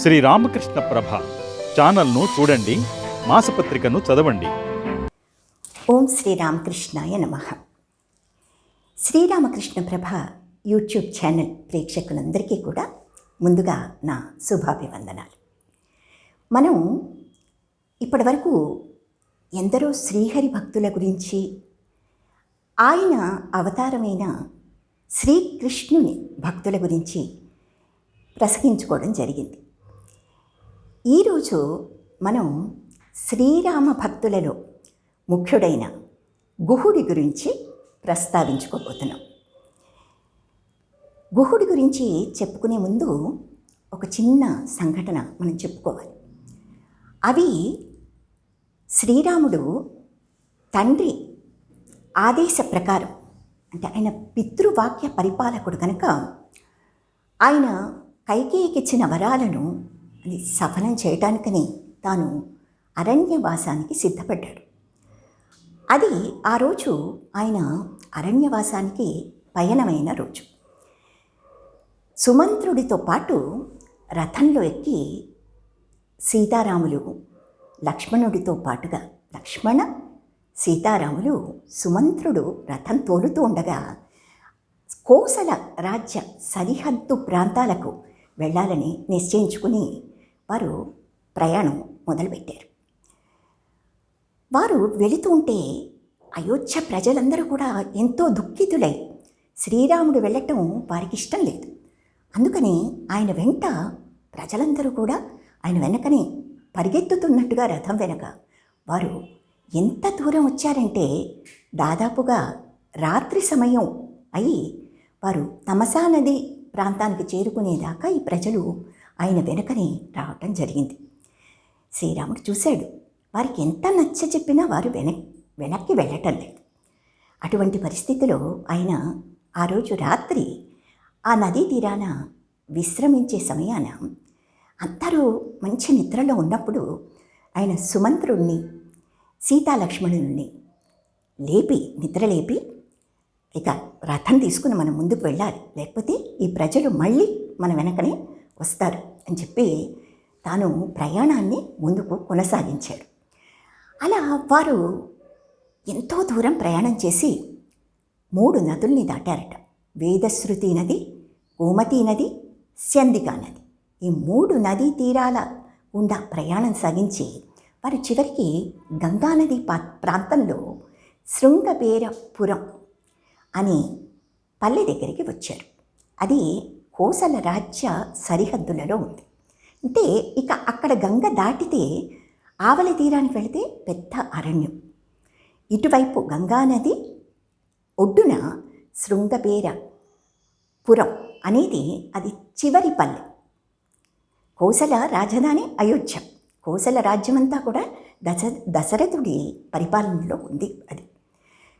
శ్రీ రామకృష్ణ ప్రభ ఛానల్ను చూడండి మాసపత్రికను చదవండి. ఓం శ్రీరామకృష్ణాయ నమ. శ్రీరామకృష్ణ ప్రభ యూట్యూబ్ ఛానల్ ప్రేక్షకులందరికీ కూడా ముందుగా నా శుభాభివందనాలు. మనం ఇప్పటివరకు ఎందరో శ్రీహరి భక్తుల గురించి ఆయన అవతారమైన శ్రీకృష్ణుని భక్తుల గురించి ప్రసంగించుకోవడం జరిగింది. ఈరోజు మనం శ్రీరామ భక్తులలో ముఖ్యుడైన గుహుడి గురించి ప్రస్తావించుకోబోతున్నాం. గుహుడి గురించి చెప్పుకునే ముందు ఒక చిన్న సంఘటన మనం చెప్పుకోవాలి. అవి శ్రీరాముడు తండ్రి ఆదేశ ప్రకారం అంటే ఆయన పితృవాక్య పరిపాలకుడు కనుక ఆయన కైకేయికి ఇచ్చిన వరాలను సఫలం చేయటానికని తాను అరణ్యవాసానికి సిద్ధపడ్డాడు. అది ఆ రోజు ఆయన అరణ్యవాసానికి పయనమైన రోజు. సుమంత్రుడితో పాటు రథంలో ఎక్కి సీతారాములు లక్ష్మణుడితో పాటుగా లక్ష్మణ సీతారాములు సుమంత్రుడు రథం తోలుతూ ఉండగా కోసల రాజ్య సరిహద్దు ప్రాంతాలకు వెళ్ళాలని నిశ్చయించుకుని వారు ప్రయాణం మొదలుపెట్టారు. వారు వెళుతూ ఉంటే అయోధ్య ప్రజలందరూ కూడా ఎంతో దుఃఖితులై శ్రీరాముడు వెళ్ళటం వారికి ఇష్టం లేదు. అందుకని ఆయన వెంట ప్రజలందరూ కూడా ఆయన వెనకనే పరిగెత్తుతున్నట్టుగా రథం వెనక వారు ఎంత దూరం వచ్చారంటే దాదాపుగా రాత్రి సమయం అయి వారు తమసా నది ప్రాంతానికి చేరుకునేదాకా ఈ ప్రజలు ఆయన వెనుకనే రావటం జరిగింది. శ్రీరాముడు చూశాడు. వారికి ఎంత నచ్చ చెప్పినా వారు వెన వెనక్కి వెళ్ళటం లేదు. అటువంటి పరిస్థితిలో ఆయన ఆ రోజు రాత్రి ఆ నదీ తీరాన విశ్రమించే సమయాన అందరూ మంచి నిద్రలో ఉన్నప్పుడు ఆయన సుమంత్రుణ్ణి సీతాలక్ష్మణుల్ని లేపి నిద్ర లేపి ఇక రథం తీసుకుని మనం ముందుకు వెళ్ళాలి. లేకపోతే ఈ ప్రజలు మళ్ళీ మన వెనకనే వస్తారు అని చెప్పి తాను ప్రయాణాన్ని ముందుకు కొనసాగించాడు. అలా వారు ఎంతో దూరం ప్రయాణం చేసి మూడు నదుల్ని దాటారట. వేదశ్రుతి నది గోమతి నది సందికా నది. ఈ మూడు నదీ తీరాల గుండా ప్రయాణం సాగించి వారు చివరికి గంగానది పా ప్రాంతంలో శృంగబేరపురం అనే పల్లె దగ్గరికి వచ్చారు. అది కోసల రాజ్య సరిహద్దులలో ఉంది. అంటే ఇక అక్కడ గంగ దాటితే ఆవలి తీరానికి వెళితే పెద్ద అరణ్యం. ఇటువైపు గంగానది ఒడ్డున శృంగపేర పురం అనేది అది చివరి పల్లె. కోసల రాజధాని అయోధ్య. కోసల రాజ్యమంతా కూడా దశ దశరథుడి పరిపాలనలో ఉంది అది.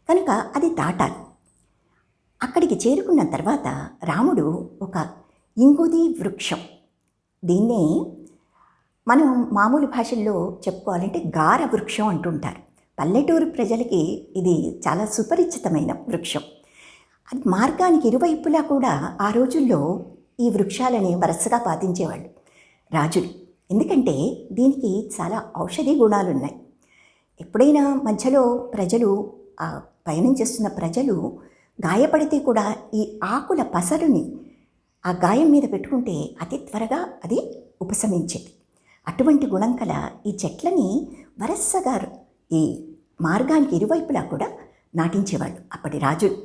కనుక అది దాటాలి. అక్కడికి చేరుకున్న తర్వాత రాముడు ఒక ఇంగుది వృక్షం. దీన్నే మనం మామూలు భాషల్లో చెప్పుకోవాలంటే గార వృక్షం అంటుంటారు. పల్లెటూరు ప్రజలకి ఇది చాలా సుపరిచితమైన వృక్షం. అది మార్గానికి ఇరువైపులా కూడా ఆ రోజుల్లో ఈ వృక్షాలని వరుసగా పాటించేవాళ్ళు రాజులు. ఎందుకంటే దీనికి చాలా ఔషధీ గుణాలు ఉన్నాయి ఎప్పుడైనా మధ్యలో ప్రజలు పయనం చేస్తున్న ప్రజలు గాయపడితే కూడా ఈ ఆకుల పసరుని ఆ గాయం మీద పెట్టుకుంటే అతి త్వరగా అది ఉపశమించేది. అటువంటి గుణం కల ఈ చెట్లని వరసగా ఈ మార్గానికి ఇరువైపులా కూడా నాటించేవాళ్ళు అప్పటి రాజులు.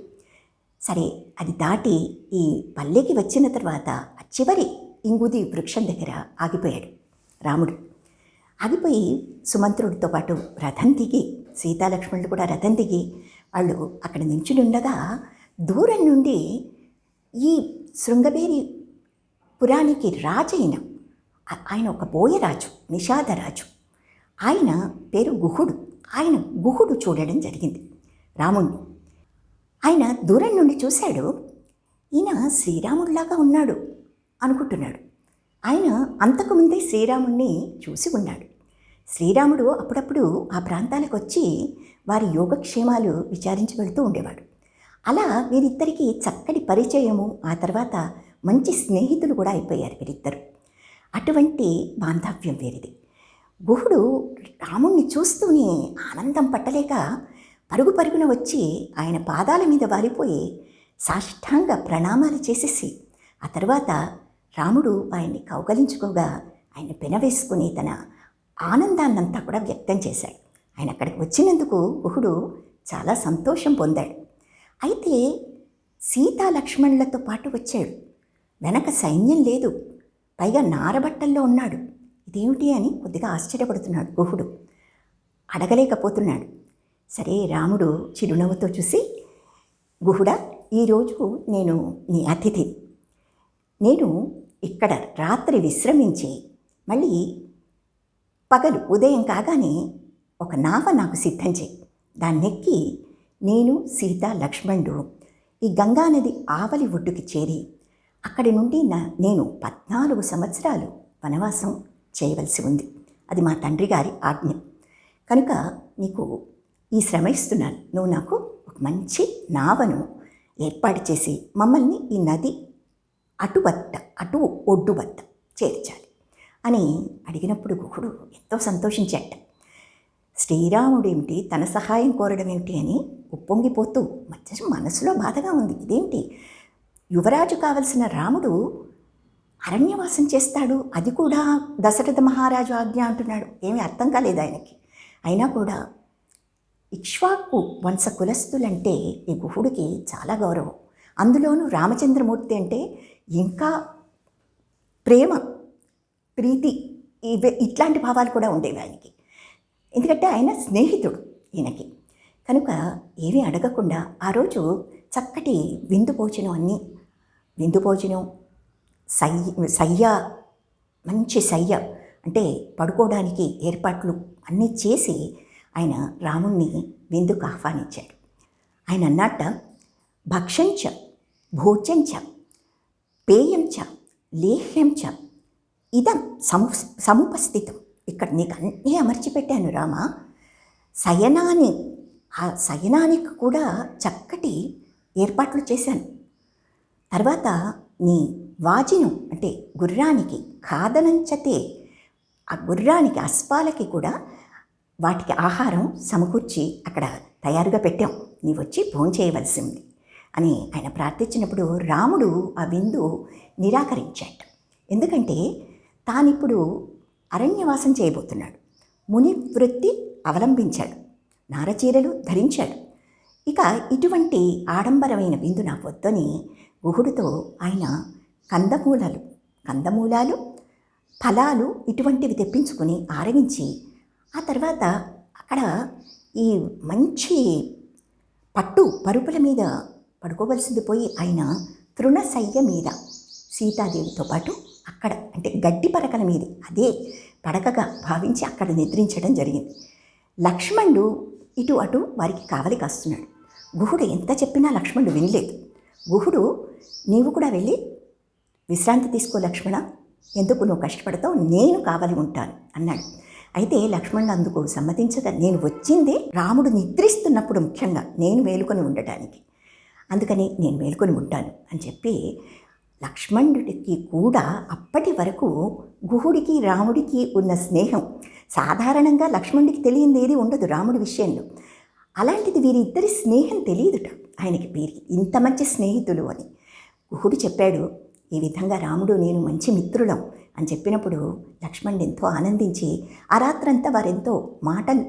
సరే అది దాటి ఈ పల్లెకి వచ్చిన తర్వాత చివరి ఇంగుది వృక్షం దగ్గర ఆగిపోయాడు రాముడు. ఆగిపోయి సుమంత్రుడితో పాటు రథం దిగి సీతాలక్ష్మణులు కూడా రథం దిగి వాళ్ళు అక్కడ నించుని ఉండగా దూరం నుండి ఈ శృంగబేరి పురానికి రాజైన ఆయన ఒక బోయరాజు నిషాదరాజు ఆయన పేరు గుహుడు. ఆయన గుహుడు చూడడం జరిగింది రాముణ్ణి. ఆయన దూరం నుండి చూశాడు. ఈయన శ్రీరాముడిలాగా ఉన్నాడు అనుకుంటున్నాడు. ఆయన అంతకుముందే శ్రీరాముణ్ణి చూసి ఉన్నాడు. శ్రీరాముడు అప్పుడప్పుడు ఆ ప్రాంతాలకు వచ్చి వారి యోగక్షేమాలు విచారించి వెళుతూ ఉండేవాడు. అలా వీరిద్దరికీ చక్కటి పరిచయము ఆ తర్వాత మంచి స్నేహితులు కూడా అయిపోయారు వీరిద్దరు. అటువంటి బాంధవ్యం వీరిది. గుహుడు రాముణ్ణి చూస్తూనే ఆనందం పట్టలేక పరుగు పరుగున వచ్చి ఆయన పాదాల మీద వాలిపోయి సాష్టాంగ ప్రణామాలు చేసేసి ఆ తర్వాత రాముడు ఆయన్ని కౌగలించుకోగా ఆయన పెనవేసుకుని తన ఆనందాన్నంతా కూడా వ్యక్తం చేశాడు. ఆయన అక్కడికి వచ్చినందుకు గుహుడు చాలా సంతోషం పొందాడు. అయితే సీతా లక్ష్మణులతో పాటు వచ్చాడు. వెనక సైన్యం లేదు. పైగా నారబట్టల్లో ఉన్నాడు. ఇదేమిటి అని కొద్దిగా ఆశ్చర్యపడుతున్నాడు గుహుడు. అడగలేకపోతున్నాడు. సరే రాముడు చిరునవ్వుతో చూసి గుహుడా ఈరోజు నేను నీ అతిథి. నేను ఇక్కడ రాత్రి విశ్రమించి మళ్ళీ పగలు ఉదయం కాగానే ఒక నావ నాకు సిద్ధం చేయి. దాన్నెక్కి నేను సీత లక్ష్మణుడు ఈ గంగానది ఆవలి ఒడ్డుకి చేరి అక్కడి నుండి నా నేను పద్నాలుగు సంవత్సరాలు వనవాసం చేయవలసి ఉంది. అది మా తండ్రి గారి ఆజ్ఞ. కనుక నీకు ఈ శ్రమ ఇస్తున్నాను. నువ్వు నాకు ఒక మంచి నావను ఏర్పాటు చేసి మమ్మల్ని ఈ నది అటు వద్ద అటు ఒడ్డు వద్ద చేర్చాలి. అని అడిగినప్పుడు గుహుడు ఎంతో సంతోషించాట శ్రీరాముడేమిటి? తన సహాయం కోరడం ఏమిటి అని ఉప్పొంగిపోతూ మధ్య మనసులో బాధగా ఉంది. ఇదేంటి యువరాజు కావలసిన రాముడు అరణ్యవాసం చేస్తాడు. అది కూడా దశరథ మహారాజు ఆజ్ఞ అంటున్నాడు. ఏమీ అర్థం కాలేదు ఆయనకి. అయినా కూడా ఇక్ష్వాకు వంశ కులస్తులంటే ఈ గుహుడికి చాలా గౌరవం. అందులోనూ రామచంద్రమూర్తి అంటే ఇంకా ప్రేమ ప్రీతి ఇవే ఇట్లాంటి భావాలు కూడా ఉండేవి ఆయనకి. ఎందుకంటే ఆయన స్నేహితుడు ఈయనకి. కనుక ఏమీ అడగకుండా ఆ రోజు చక్కటి విందు భోజనం అన్నీ విందు భోజనం సయ్య సయ్య మంచి సయ్య అంటే పడుకోవడానికి ఏర్పాట్లు అన్నీ చేసి ఆయన రాముణ్ణి విందుకు ఆహ్వానించాడు. ఆయన అన్నట్ట భక్షంచ భోజంచ పేయంచ లేహ్యంచ ఇదం సము సముపస్థితం. ఇక్కడ నీకు అన్నీ అమర్చి పెట్టాను శయనాన్ని ఆ శయనానికి కూడా చక్కటి ఏర్పాట్లు చేశాను. తర్వాత నీ వాజిను అంటే గుర్రానికి కాదనంచతే ఆ గుర్రానికి అశ్వాలకి కూడా వాటికి ఆహారం సమకూర్చి అక్కడ తయారుగా పెట్టాం. నీవు వచ్చి భోజనం చేయవలసింది అని ఆయన ప్రార్థించినప్పుడు రాముడు ఆ విందు నిరాకరించాడు. ఎందుకంటే తానిప్పుడు అరణ్యవాసం చేయబోతున్నాడు. ముని వృత్తి అవలంబించాడు. నారచీరలు ధరించాడు. ఇక ఇటువంటి ఆడంబరమైన విందు నా వద్దని గుహుడితో ఆయన కందమూలాలు కందమూలాలు ఫలాలు ఇటువంటివి తెప్పించుకొని ఆరగించి ఆ తర్వాత అక్కడ ఈ మంచి పట్టు పరుపుల మీద పడుకోవలసింది పోయి ఆయన తృణశయ్య మీద సీతాదేవితో పాటు అక్కడ అంటే గడ్డి పరకల మీది అదే పడకగా భావించి అక్కడ నిద్రించడం జరిగింది. లక్ష్మణుడు ఇటు అటు వారికి కావలి కాస్తున్నాడు. గుహుడు ఎంత చెప్పినా లక్ష్మణుడు వినలేదు. గుహుడు నీవు కూడా వెళ్ళి విశ్రాంతి తీసుకో లక్ష్మణ ఎందుకు నువ్వు కష్టపడతావు? నేను కావాలి ఉంటాను అన్నాడు. అయితే లక్ష్మణుడు అందుకు సమ్మతించగా నేను వచ్చిందే రాముడు నిద్రిస్తున్నప్పుడు ముఖ్యంగా నేను మేలుకొని ఉండటానికి. అందుకని నేను మేలుకొని ఉంటాను అని చెప్పి లక్ష్మణుడికి కూడా అప్పటి వరకు గుహుడికి రాముడికి ఉన్న స్నేహం. సాధారణంగా లక్ష్మణుడికి తెలియంది ఏది ఉండదు రాముడి విషయంలో. అలాంటిది వీరిద్దరి స్నేహం తెలియదుట. ఆయనకి వీరికి ఇంత మంచి స్నేహితులు అని. గుహుడు చెప్పాడు ఈ విధంగా రాముడు నేను మంచి మిత్రులం అని చెప్పినప్పుడు లక్ష్మణుడు ఎంతో ఆనందించి ఆ రాత్రంతా వారెంతో మాటలు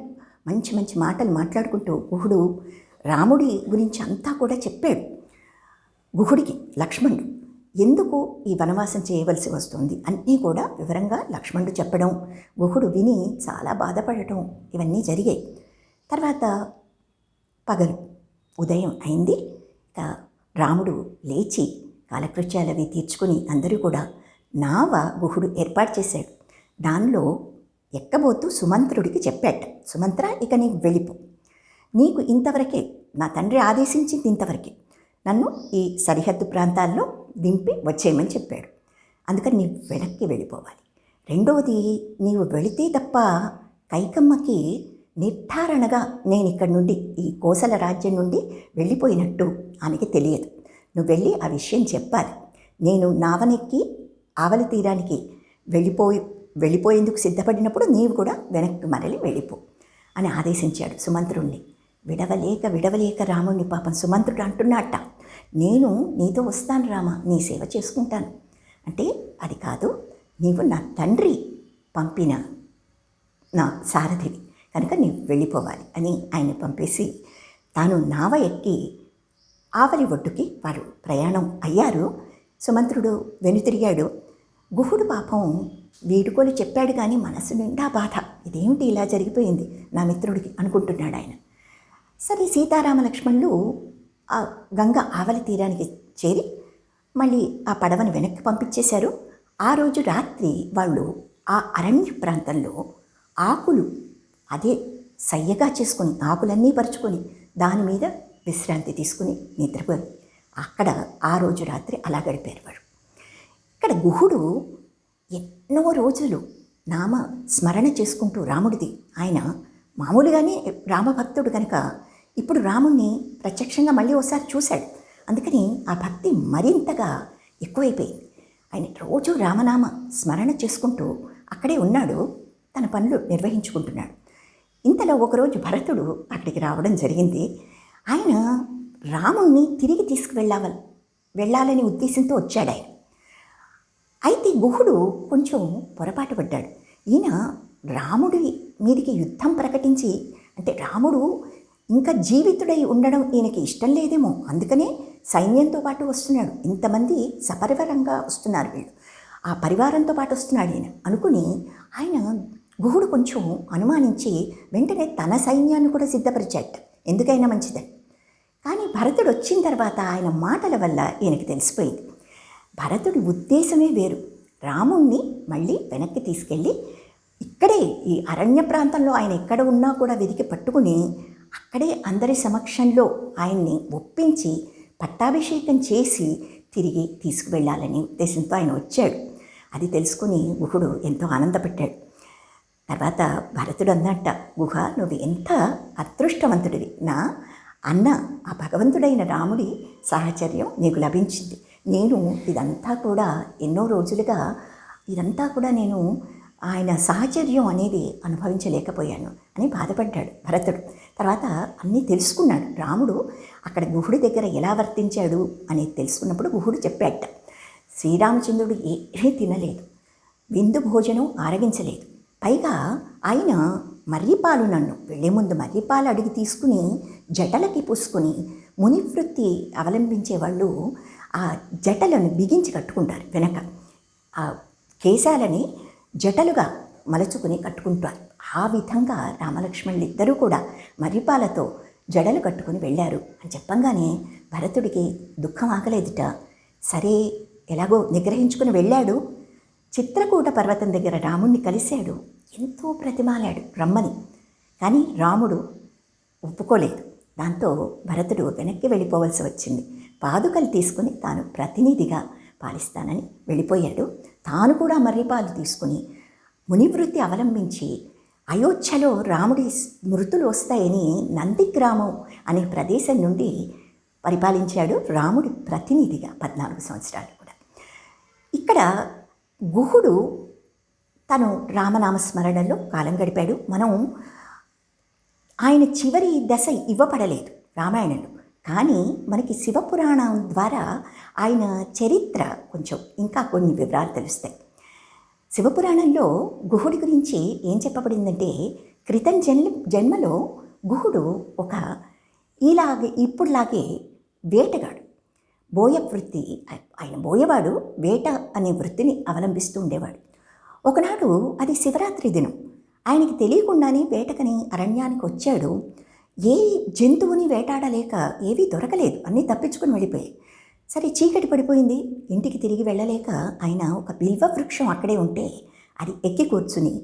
మంచి మంచి మాటలు మాట్లాడుకుంటూ గుహుడు రాముడి గురించి అంతా కూడా చెప్పాడు. గుహుడికి లక్ష్మణుడు ఎందుకు ఈ వనవాసం చేయవలసి వస్తుంది? అన్నీ కూడా వివరంగా లక్ష్మణుడు చెప్పడం గుహుడు విని చాలా బాధపడటం ఇవన్నీ జరిగాయి. తర్వాత పగలు ఉదయం అయింది. రాముడు లేచి కాలకృత్యాలు అవి తీర్చుకుని అందరూ కూడా నావ గుహుడు ఏర్పాటు చేశాడు. దానిలో ఎక్కబోతూ సుమంత్రుడికి చెప్పాట సుమంత్ర ఇక నీకు వెళ్ళిపో. నీకు ఇంతవరకే నా తండ్రి ఆదేశించింది ఇంతవరకే. నన్ను ఈ సరిహద్దు ప్రాంతాల్లో దింపి వచ్చేయమని చెప్పాడు అందుకని నీవు వెనక్కి వెళ్ళిపోవాలి. రెండవది నీవు వెళితే తప్ప కైకమ్మకి నిర్ధారణగా నేను ఇక్కడి నుండి ఈ కోసల రాజ్యం నుండి వెళ్ళిపోయినట్టు ఆమెకి తెలియదు. నువ్వు వెళ్ళి ఆ విషయం చెప్పాలి. నేను నావనెక్కి ఆవలి తీరానికి వెళ్ళిపోయి వెళ్ళిపోయేందుకు సిద్ధపడినప్పుడు నీవు కూడా వెనక్కి మరలి వెళ్ళిపో అని ఆదేశించాడు సుమంత్రుణ్ణి. విడవలేక విడవలేక రాముణ్ణి పాపం సుమంత్రుడు అంటున్నట్ట నేను నీతో వస్తాను రామా నీ సేవ చేసుకుంటాను. అంటే అది కాదు నీవు నా తండ్రి పంపిన నా సారథివి కనుక నీవు వెళ్ళిపోవాలి అని ఆయన పంపేసి తాను నావ ఎక్కి ఆవలి ఒడ్డుకి వారు ప్రయాణం అయ్యారు. సుమంత్రుడు వెనుతిరిగాడు. గుహుడు పాపం వీడుకోలు చెప్పాడు కానీ మనసు నిండా బాధ. ఇదేమిటి ఇలా జరిగిపోయింది నా మిత్రుడికి అనుకుంటున్నాడు ఆయన. సరే సీతారామ లక్ష్మణులు ఆ గంగ ఆవలి తీరానికి చేరి మళ్ళీ ఆ పడవను వెనక్కి పంపించేశారు. ఆ రోజు రాత్రి వాళ్ళు ఆ అరణ్య ప్రాంతంలో ఆకులు అదే సయ్యగా చేసుకొని ఆకులన్నీ పరుచుకొని దాని మీద విశ్రాంతి తీసుకుని నిద్రపోయి అక్కడ ఆ రోజు రాత్రి అలా గడిపారు వాడు ఇక్కడ గుహుడు ఎన్నో రోజులు నామ స్మరణ చేసుకుంటూ రాముడిది. ఆయన మామూలుగానే రామభక్తుడు కనుక ఇప్పుడు రాముణ్ణి ప్రత్యక్షంగా మళ్ళీ ఒకసారి చూశాడు. అందుకని ఆ భక్తి మరింతగా ఎక్కువైపోయింది. ఆయన రోజు రామనామ స్మరణ చేసుకుంటూ అక్కడే ఉన్నాడు. తన పనులు నిర్వహించుకుంటున్నాడు. ఇంతలో ఒకరోజు భరతుడు అక్కడికి రావడం జరిగింది. ఆయన రాముణ్ణి తిరిగి తీసుకువెళ్ళాల వెళ్ళాలనే ఉద్దేశంతో వచ్చాడు ఆయన. అయితే గుహుడు కొంచెం పొరపాటు పడ్డాడు. ఈయన రాముడి మీదికి యుద్ధం ప్రకటించి అంటే రాముడు ఇంకా జీవితుడై ఉండడం ఈయనకి ఇష్టం లేదేమో. అందుకనే సైన్యంతో పాటు వస్తున్నాడు. ఇంతమంది సపరివరంగా వస్తున్నారు వీళ్ళు. ఆ పరివారంతో పాటు వస్తున్నాడు ఈయన. అనుకుని ఆయన గుహుడు కొంచెం అనుమానించి వెంటనే తన సైన్యాన్ని కూడా సిద్ధపరిచాట ఎందుకైనా మంచిదని కానీ భరతుడు వచ్చిన తర్వాత ఆయన మాటల వల్ల ఈయనకి తెలిసిపోయింది. భరతుడి ఉద్దేశమే వేరు. రాముణ్ణి మళ్ళీ వెనక్కి తీసుకెళ్ళి ఇక్కడే ఈ అరణ్య ప్రాంతంలో ఆయన ఎక్కడ ఉన్నా కూడా వెతికి పట్టుకుని అక్కడే అందరి సమక్షంలో ఆయన్ని ఒప్పించి పట్టాభిషేకం చేసి తిరిగి తీసుకువెళ్ళాలని ఉద్దేశంతో ఆయన వచ్చాడు. అది తెలుసుకుని గుహుడు ఎంతో ఆనందపడ్డాడు. తర్వాత భరతుడు అన్నట్ట గుహ నువ్వు ఎంత అదృష్టవంతుడివి. నా అన్న ఆ భగవంతుడైన రాముడి సాహచర్యం నీకు లభించింది. నేను ఇదంతా కూడా ఎన్నో రోజులుగా ఇదంతా కూడా నేను ఆయన సాహచర్యం అనేది అనుభవించలేకపోయాను అని బాధపడ్డాడు భరతుడు. తర్వాత అన్నీ తెలుసుకున్నాడు. రాముడు అక్కడ గుహుడి దగ్గర ఎలా వర్తించాడు అనేది తెలుసుకున్నప్పుడు గుహుడు చెప్పాట శ్రీరామచంద్రుడు ఏమీ తినలేదు విందు భోజనం ఆరగించలేదు. పైగా ఆయన మర్రిపాలు నన్ను వెళ్ళే ముందు మర్రిపాలు అడిగి తీసుకుని జటలకి పూసుకుని మునివృత్తి అవలంబించే వాళ్ళు ఆ జటలను బిగించి కట్టుకుంటారు వెనక. ఆ కేశాలని జటలుగా మలచుకుని కట్టుకుంటారు. ఆ విధంగా రామలక్ష్మణులు ఇద్దరూ కూడా మర్రిపాలతో జడలు కట్టుకుని వెళ్ళారు. అని చెప్పంగానే భరతుడికి దుఃఖం ఆగలేదుట సరే ఎలాగో నిగ్రహించుకుని వెళ్ళాడు. చిత్రకూట పర్వతం దగ్గర రాముణ్ణి కలిశాడు. ఎంతో ప్రతిమాలాడు రమ్మని కానీ రాముడు ఒప్పుకోలేదు. దాంతో భరతుడు వెనక్కి వెళ్ళిపోవలసి వచ్చింది. పాదుకలు తీసుకుని తాను ప్రతినిధిగా పాలిస్తానని వెళ్ళిపోయాడు. తాను కూడా మర్రిపాలు తీసుకుని మునివృత్తి అవలంబించి అయోధ్యలో రాముడి మృతులు వస్తాయని నందిగ్రామం అనే ప్రదేశం నుండి పరిపాలించాడు రాముడి ప్రతినిధిగా పద్నాలుగు సంవత్సరాలు కూడా. ఇక్కడ గుహుడు తను రామనామ స్మరణలో కాలం గడిపాడు. మనం ఆయన చివరి దశ ఇవ్వబడలేదు రామాయణంలో. కానీ మనకి శివపురాణం ద్వారా ఆయన చరిత్ర కొంచెం ఇంకా కొన్ని వివరాలు తెలుస్తాయి. శివపురాణంలో గుహుడి గురించి ఏం చెప్పబడిందంటే క్రితం జన్మ జన్మలో గుహుడు ఒక ఇలాగే ఇప్పుడులాగే వేటగాడు. బోయ వృత్తి ఆయన బోయవాడు వేట అనే వృత్తిని అవలంబిస్తూ ఉండేవాడు. ఒకనాడు అది శివరాత్రి దినం. ఆయనకి తెలియకుండానే వేటకని అరణ్యానికి వచ్చాడు. ఏ జంతువుని వేటాడలేక ఏవీ దొరకలేదు. అన్నీ తప్పించుకుని వెళ్ళిపోయాయి. సరే చీకటి పడిపోయింది. ఇంటికి తిరిగి వెళ్ళలేక ఆయన ఒక బిల్వ వృక్షం అక్కడే ఉంటే అది ఎక్కి కూర్చుని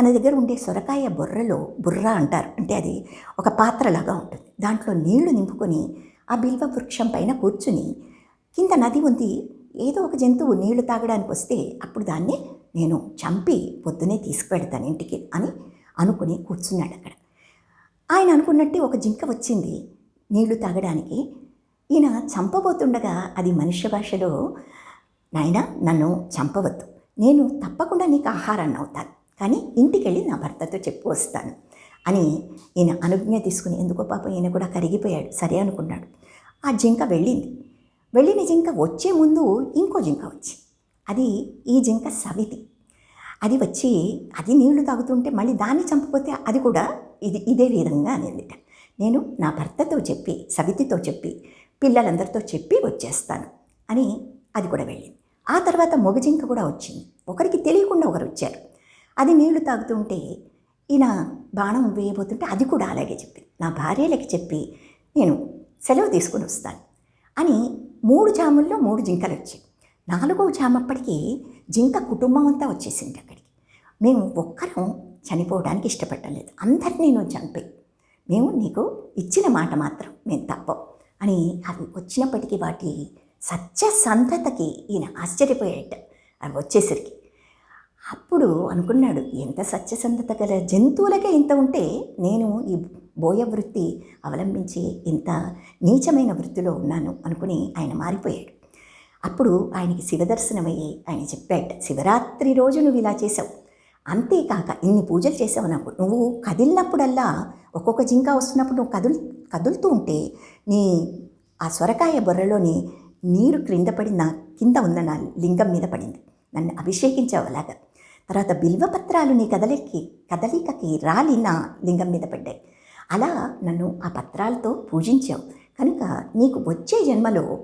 తన దగ్గర ఉండే సొరకాయ బుర్రలో బుర్ర అంటారు. అంటే అది ఒక పాత్రలాగా ఉంటుంది. దాంట్లో నీళ్ళు నింపుకొని ఆ బిల్వ వృక్షం పైన కూర్చుని కింద నది ఉంది. ఏదో ఒక జంతువు నీళ్ళు తాగడానికి వస్తే అప్పుడు దాన్ని నేను చంపి పొద్దునే తీసుకువెడతాను ఇంటికి అని అనుకుని కూర్చున్నాడు అక్కడ. ఆయన అనుకున్నట్టే ఒక జింక వచ్చింది నీళ్ళు తాగడానికి. ఈయన చంపబోతుండగా అది మనుష్య భాషలో నాయన నన్ను చంపవద్దు. నేను తప్పకుండా నీకు ఆహారాన్ని అవుతాను. కానీ ఇంటికి వెళ్ళి నా భర్తతో చెప్పు వస్తాను అని ఈయన అనుజ్ఞ తీసుకుని ఎందుకో పాపం ఈయన కూడా కరిగిపోయాడు. సరే అనుకున్నాడు. ఆ జింక వెళ్ళింది. వెళ్ళిన జింక వచ్చే ముందు ఇంకో జింక వచ్చి అది ఈ జింక సవితి. అది వచ్చి అది నీళ్ళు తాగుతుంటే మళ్ళీ దాన్ని చంపకపోతే అది కూడా ఇది ఇదే విధంగా అనిందిట నేను నా భర్తతో చెప్పి సవితితో చెప్పి పిల్లలందరితో చెప్పి వచ్చేస్తాను అని అది కూడా వెళ్ళింది. ఆ తర్వాత మొగజింక కూడా వచ్చింది. ఒకరికి తెలియకుండా ఒకరు వచ్చారు. అది నీళ్ళు తాగుతుంటే ఈయన బాణం వేయబోతుంటే అది కూడా అలాగే చెప్పింది నా భార్యలకి చెప్పి నేను సెలవు తీసుకుని వస్తాను అని మూడు జాముల్లో మూడు జింకలు వచ్చాయి. నాలుగవ జామప్పటికీ జింక కుటుంబం అంతా వచ్చేసింది అక్కడికి. మేము ఒక్కరం చనిపోవడానికి ఇష్టపడలేదు అందరినీ నువ్వు చంపే. మేము నీకు ఇచ్చిన మాట మాత్రం మేము తప్పం. అని అవి వచ్చినప్పటికీ వాటి సత్యసంధతకి ఈయన ఆశ్చర్యపోయాడు అవి వచ్చేసరికి అప్పుడు అనుకున్నాడు ఎంత సత్యసంధత గల జంతువులకే ఇంత ఉంటే నేను ఈ బోయ వృత్తి అవలంబించి ఇంత నీచమైన వృత్తిలో ఉన్నాను అనుకుని ఆయన మారిపోయాడు. అప్పుడు ఆయనకి శివదర్శనమయ్యి ఆయన చెప్పాడు శివరాత్రి రోజు నువ్వు ఇలా చేసావు. అంతేకాక ఇన్ని పూజలు చేసావు నాకు నువ్వు కదిలినప్పుడల్లా ఒక్కొక్క జింక వస్తున్నప్పుడు నువ్వు కదులు కదులుతూ ఉంటే నీ ఆ సొరకాయ బొర్రలోని నీరు క్రింద పడి నా కింద ఉన్న నా లింగం మీద పడింది. నన్ను అభిషేకించావు అలాగా. తర్వాత బిల్వపత్రాలు నీ కదలికి కదలికకి రాలి నా లింగం మీద పడ్డాయి. అలా నన్ను ఆ పత్రాలతో పూజించావు. కనుక నీకు వచ్చే జన్మలో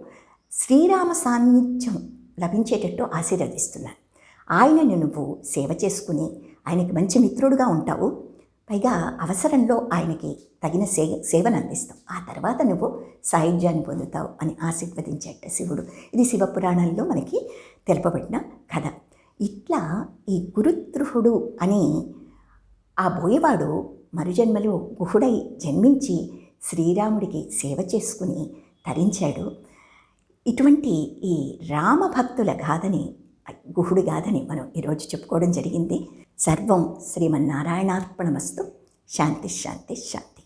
శ్రీరామ సాన్నిధ్యం లభించేటట్టు ఆశీర్వదిస్తున్నాను. ఆయనను నువ్వు సేవ చేసుకుని ఆయనకి మంచి మిత్రుడుగా ఉంటావు. పైగా అవసరంలో ఆయనకి తగిన సే సేవను అందిస్తావు ఆ తర్వాత నువ్వు సాయుధ్యాన్ని పొందుతావు అని ఆశీర్వదించేట శివుడు. ఇది శివపురాణాల్లో మనకి తెలుపబడిన కథ. ఇట్లా ఈ గురుద్రుహుడు అని ఆ బోయవాడు మరుజన్మలో గుహుడై జన్మించి శ్రీరాముడికి సేవ చేసుకుని తరించాడు. ఇటువంటి ఈ రామభక్తుల గాథని గుహుడి గాథని మనం ఈరోజు చెప్పుకోవడం జరిగింది. సర్వం శ్రీమన్నారాయణార్పణమస్తు. శాంతి శాంతి శాంతి.